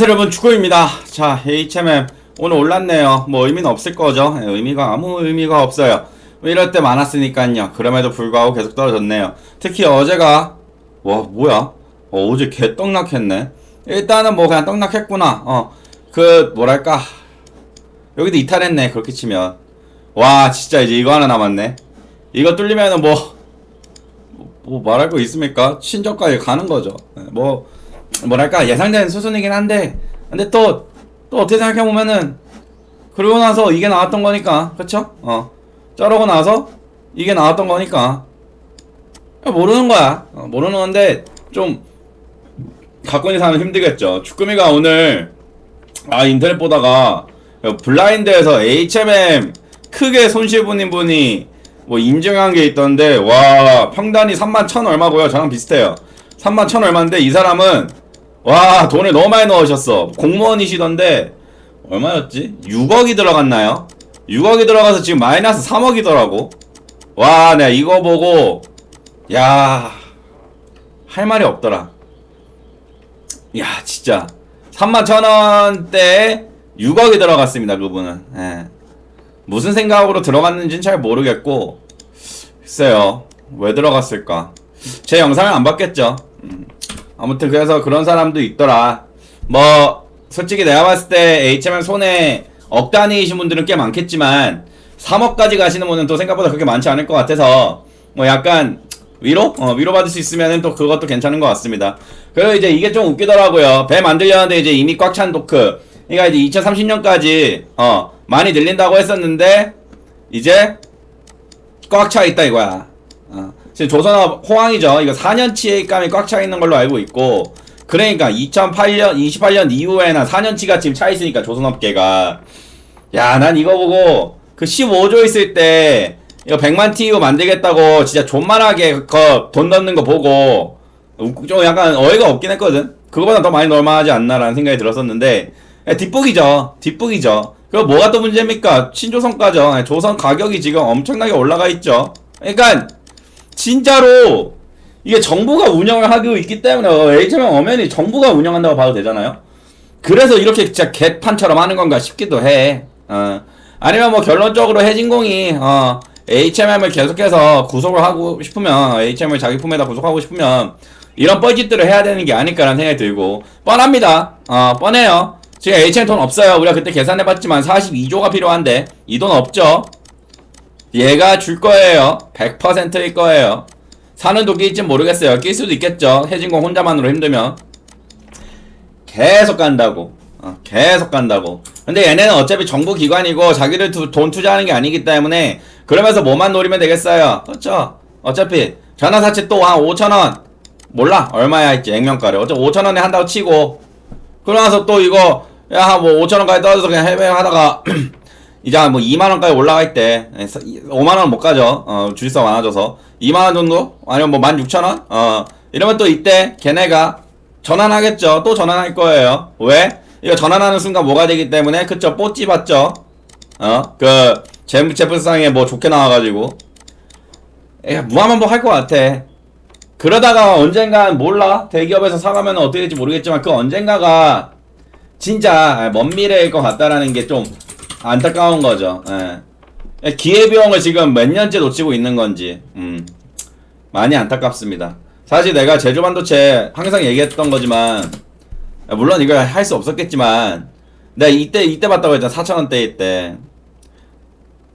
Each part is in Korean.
여러분 축구입니다. 자 HMM 오늘 올랐네요. 뭐 의미는 없을 거죠. 예, 의미가 아무 의미가 없어요. 뭐 이럴 때 많았으니까요. 그럼에도 불구하고 계속 떨어졌네요. 특히 어제가 와 뭐야? 어, 어제 개 떡락했네. 일단은 뭐 그냥 떡락했구나. 어 그 뭐랄까 여기도 이탈했네. 그렇게 치면 와 진짜 이제 이거 하나 남았네. 이거 뚫리면은 뭐. 뭐 말할 거 있습니까? 신저까지 가는 거죠. 예, 뭐 뭐랄까 예상된 수순이긴 한데 근데 또 또 어떻게 생각해 보면은 그러고 나서 이게 나왔던 거니까 그쵸? 어. 저러고 나서 이게 나왔던 거니까. 모르는 거야. 어, 모르는 건데 좀 갖고 있는 사람은 힘들겠죠. 주꾸미가 오늘 아 인터넷 보다가 블라인드에서 HMM 크게 손실 보는 분이 뭐 인증한 게 있던데 와 평단이 3만 천 얼마고요. 저랑 비슷해요. 3만 천 얼마인데 이 사람은 와 돈을 너무 많이 넣으셨어 공무원이시던데 얼마였지? 6억이 들어갔나요? 6억이 들어가서 지금 마이너스 3억이더라고 와 내가 이거 보고 야 할 말이 없더라 야 진짜 3만 천원대에 6억이 들어갔습니다 그분은 예. 무슨 생각으로 들어갔는지는 잘 모르겠고 글쎄요 왜 들어갔을까 제 영상을 안 봤겠죠 음. 아무튼 그래서 그런 사람도 있더라 뭐 솔직히 내가 봤을 때 HMM 손에 억 단위이신 분들은 꽤 많겠지만 3억까지 가시는 분은 또 생각보다 그렇게 많지 않을 것 같아서 뭐 약간 위로? 어, 위로받을 수 있으면은 또 그것도 괜찮은 것 같습니다. 그리고 이제 이게 좀 웃기더라고요. 배 만들려는데 이제 이미 꽉 찬 도크. 그러니까 이제 2030년까지, 어, 많이 늘린다고 했었는데, 이제 꽉 차 있다 이거야. 어. 지금 조선업 호황이죠. 이거 4년치의 감이 꽉 차 있는 걸로 알고 있고, 그러니까 2008년, 28년 이후에는 4년치가 지금 차 있으니까 조선업계가. 야, 난 이거 보고 그 15조 있을 때 이거 100만 TU 만들겠다고 진짜 존만하게 그돈 넣는 거 보고 좀 약간 어이가 없긴 했거든. 그거보다 더 많이 넣을만 하지 않나라는 생각이 들었었는데 야, 뒷북이죠. 뒷북이죠. 그리고 뭐가 또 문제입니까? 신조선가죠. 조선 가격이 지금 엄청나게 올라가 있죠. 그러니까 진짜로 이게 정부가 운영을 하고 있기 때문에 HMM 엄연히 정부가 운영한다고 봐도 되잖아요. 그래서 이렇게 진짜 개판처럼 하는 건가 싶기도 해. 어. 아니면 뭐 결론적으로 해진공이 어, HMM을 계속해서 구속을 하고 싶으면 HMM을 자기 품에다 구속하고 싶으면 이런 뻘짓들을 해야 되는 게 아닐까라는 생각이 들고 뻔합니다. 어, 뻔해요. 지금 HM 돈 없어요. 우리가 그때 계산해봤지만 42조가 필요한데 이 돈 없죠. 얘가 줄 거예요. 100%일 거예요. 사는 있진 모르겠어요. 낄 수도 있겠죠. 해진공 혼자만으로 힘들면. 계속 간다고. 어, 계속 간다고. 근데 얘네는 어차피 정부 기관이고 자기들 투, 돈 투자하는 게 아니기 때문에 그러면서 뭐만 노리면 되겠어요. 그렇죠? 어차피 전화사채 또한 5천원. 몰라. 얼마야 할지 액면가를. 어차피 5천원에 한다고 치고. 그러나서 또 이거 야 뭐 5천원까지 떨어져서 그냥 해외 하다가 이제 뭐 2만원까지 올라갈 때 5만원 못 가죠. 어, 주식사 많아져서 2만원 정도? 아니면 뭐 16,000원? 어, 이러면 또 이때 걔네가 전환하겠죠. 또 전환할 거예요. 왜? 이거 전환하는 순간 뭐가 되기 때문에 그쵸 뽀찌 받죠. 어? 그 재무제표상에 뭐 좋게 나와가지고 에 무한반복 할 것 같아. 그러다가 언젠간 몰라 대기업에서 사가면 어떻게 될지 모르겠지만 그 언젠가가 진짜 먼 미래일 것 같다라는 게좀 안타까운 거죠. 예. 기회비용을 지금 몇 년째 놓치고 있는 건지 음, 많이 안타깝습니다. 사실 내가 제조 반도체 항상 얘기했던 거지만 물론 이걸 할 수 없었겠지만 내가 이때 이때 봤다고 했잖아 4천 원대일 때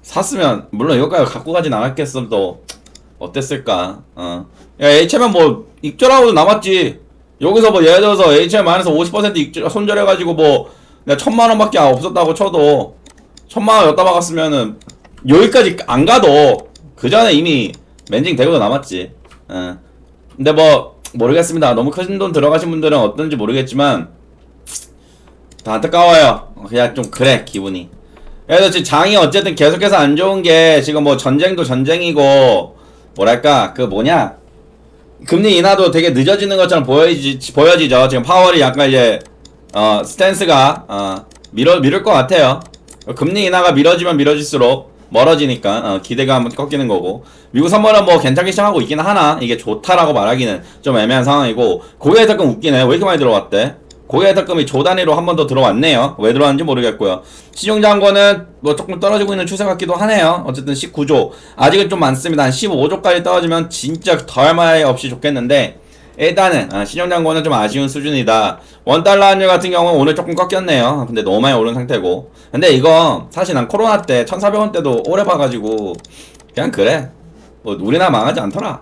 샀으면 물론 이거까지 갖고 가진 않았겠어도 어땠을까 어. 야 HM은 뭐 익절하고도 남았지 여기서 뭐 예를 들어서 HM 안에서 50% 익절 손절해가지고 뭐 내가 천만 원밖에 없었다고 쳐도 천만 원 였다 박았으면은 여기까지 안 가도 그 전에 이미 맨징 되고도 남았지 어. 근데 뭐 모르겠습니다. 너무 큰 돈 들어가신 분들은 어떤지 모르겠지만 다 안타까워요. 그냥 좀 그래 기분이. 그래서 지금 장이 어쨌든 계속해서 안 좋은 게 지금 뭐 전쟁도 전쟁이고 뭐랄까 그 뭐냐 금리 인하도 되게 늦어지는 것처럼 보여지 보여지죠. 지금 파월이 약간 이제 어 스탠스가 어 미뤄 미룰 것 같아요. 금리 인하가 미뤄지면 미뤄질수록 멀어지니까 어, 한번 꺾이는 거고 미국 선물은 뭐 괜찮게 시작하고 있긴 하나 이게 좋다라고 말하기는 좀 애매한 상황이고 잠깐 웃기네 왜 이렇게 많이 들어갔대 고객탁금이 조 단위로 한 번 더 들어왔네요. 왜 들어왔는지 모르겠고요. 신용장고는 뭐 조금 떨어지고 있는 추세 같기도 하네요. 어쨌든 19조. 아직은 좀 많습니다. 한 15조까지 떨어지면 진짜 더할 말 없이 좋겠는데 일단은 아, 신용장고는 좀 아쉬운 수준이다. 원달러 환율 같은 경우는 오늘 조금 꺾였네요. 근데 너무 많이 오른 상태고. 근데 이거 사실 난 코로나 때 1,400원 때도 오래 봐가지고 그냥 그래. 뭐 우리나라 망하지 않더라.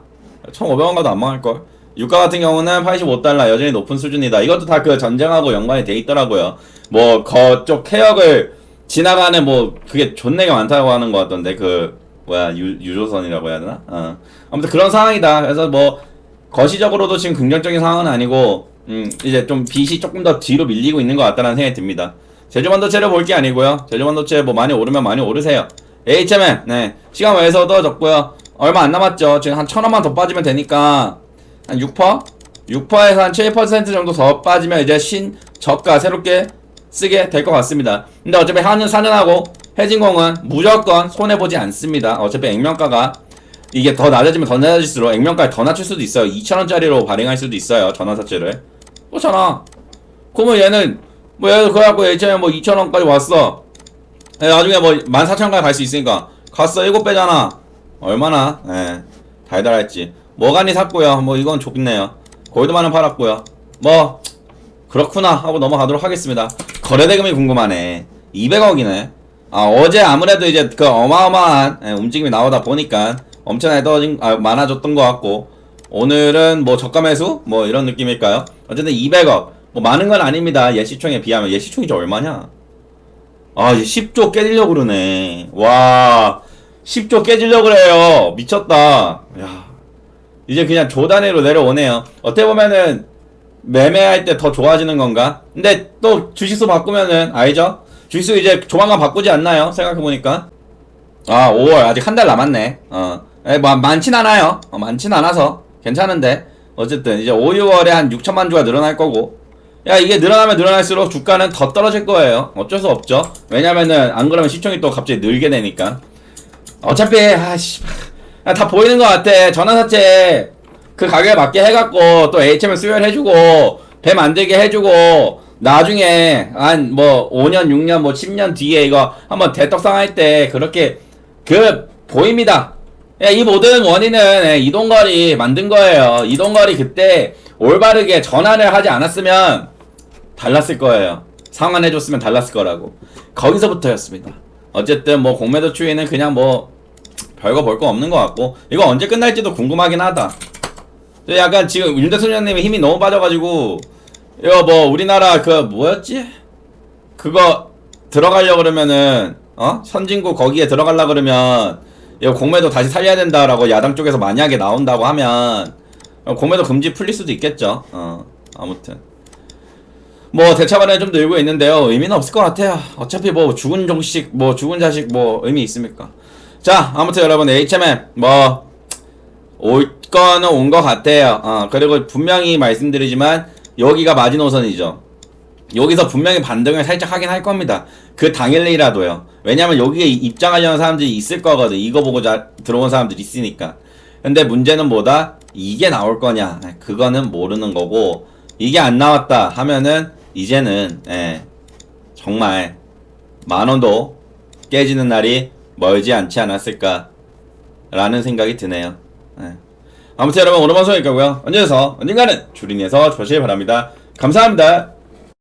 1,500원 가도 안 망할걸. 유가 같은 경우는 85달러 여전히 높은 수준이다. 이것도 다 그 전쟁하고 연관이 돼 있더라고요. 뭐 거쪽 해역을 지나가는 뭐 그게 존내가 많다고 하는 것 같던데 그 뭐야 유, 유조선이라고 해야 되나? 어. 아무튼 그런 상황이다. 그래서 뭐 거시적으로도 지금 긍정적인 상황은 아니고 음 이제 좀 빚이 조금 더 뒤로 밀리고 있는 것 같다는 생각이 듭니다. 제주반도체를 볼 게 아니고요. 제주반도체 뭐 많이 오르면 많이 오르세요. HMM 네 시간 외에서도 적고요. 얼마 안 남았죠. 지금 한 천 원만 더 빠지면 되니까 한 6%? 6%에서 한 7% 정도 더 빠지면 이제 신 저가 새롭게 쓰게 될 것 같습니다. 근데 어차피 한은 사년하고 해진공은 무조건 손해 보지 않습니다. 어차피 액면가가 이게 더 낮아지면 더 낮아질수록 액면가를 더 낮출 수도 있어요. 2,000원짜리로 발행할 수도 있어요. 전화사채를. 그렇잖아. 그러면 얘는 뭐 얘도 그래갖고 예전에 뭐 2,000원까지 왔어. 예, 나중에 뭐 14,000원까지 갈 수 있으니까 갔어 7배잖아. 얼마나 예, 달달할지. 뭐간이 샀고요. 뭐 이건 좋네요. 골드만은 팔았고요. 뭐 그렇구나 하고 넘어가도록 하겠습니다. 거래대금이 궁금하네. 200억이네. 아 어제 아무래도 이제 그 어마어마한 예, 움직임이 나오다 보니까 엄청나게 떨어진 아, 많아졌던 것 같고 오늘은 뭐 저가 매수 뭐 이런 느낌일까요? 어쨌든 200억 뭐 많은 건 아닙니다. 예시총에 비하면 예시총이 저 얼마냐? 아 이제 10조 깨지려고 그러네. 와 10조 깨지려고 그래요. 미쳤다. 야 이제 그냥 조 단위로 내려오네요. 어떻게 보면은 매매할 때 더 좋아지는 건가? 근데 또 주식수 바꾸면은 알죠? 주식수 이제 조만간 바꾸지 않나요? 생각해보니까 아 5월 아직 한 달 남았네 어 에, 뭐, 많진 않아요. 어, 많진 않아서 괜찮은데 어쨌든 이제 5, 6월에 한 6천만 주가 늘어날 거고. 야 이게 늘어나면 늘어날수록 주가는 더 떨어질 거예요. 어쩔 수 없죠. 왜냐면은 안 그러면 시총이 또 갑자기 늘게 되니까. 어차피 아씨. 다 보이는 것 같아. 전화사채 그 가격에 맞게 해갖고 또 HM을 수혈해주고 배 만들게 해주고 나중에 한 뭐 5년 6년 뭐 10년 뒤에 이거 한번 대떡상 할 때 그렇게 그 보입니다. 예, 이 모든 원인은 예, 이동거리 만든 거예요. 이동거리 그때 올바르게 전환을 하지 않았으면 달랐을 거예요. 상환해줬으면 달랐을 거라고. 거기서부터였습니다. 어쨌든 뭐 공매도 추이는 그냥 뭐 별거 볼 거 없는 것 같고 이거 언제 끝날지도 궁금하긴 하다. 저 약간 지금 윤 대통령님이 힘이 너무 빠져가지고 이거 뭐 우리나라 그 뭐였지? 그거 들어가려 그러면은 어 선진국 거기에 들어가려 그러면 이거 공매도 다시 살려야 된다라고 야당 쪽에서 만약에 나온다고 하면 어, 공매도 금지 풀릴 수도 있겠죠. 어 아무튼 뭐 대차반에 좀 늘고 있는데요. 의미는 없을 것 같아요. 어차피 뭐 죽은 종식 뭐 죽은 자식 뭐 의미 있습니까? 자 아무튼 여러분 HMM 뭐 올 거는 온 것 같아요. 어, 그리고 분명히 말씀드리지만 여기가 마지노선이죠. 여기서 분명히 반등을 살짝 하긴 할 겁니다. 그 당일이라도요. 왜냐면 여기에 입장하려는 사람들이 있을 거거든. 이거 보고 자, 들어온 사람들이 있으니까. 근데 문제는 뭐다? 이게 나올 거냐? 그거는 모르는 거고 이게 안 나왔다 하면은 이제는 예, 정말 만 원도 깨지는 날이 멀지 않지 않았을까라는 생각이 드네요. 예. 아무튼 여러분 오늘 방송 여기까지고요. 언제서 언젠가는 주린이에서 조실 바랍니다. 감사합니다.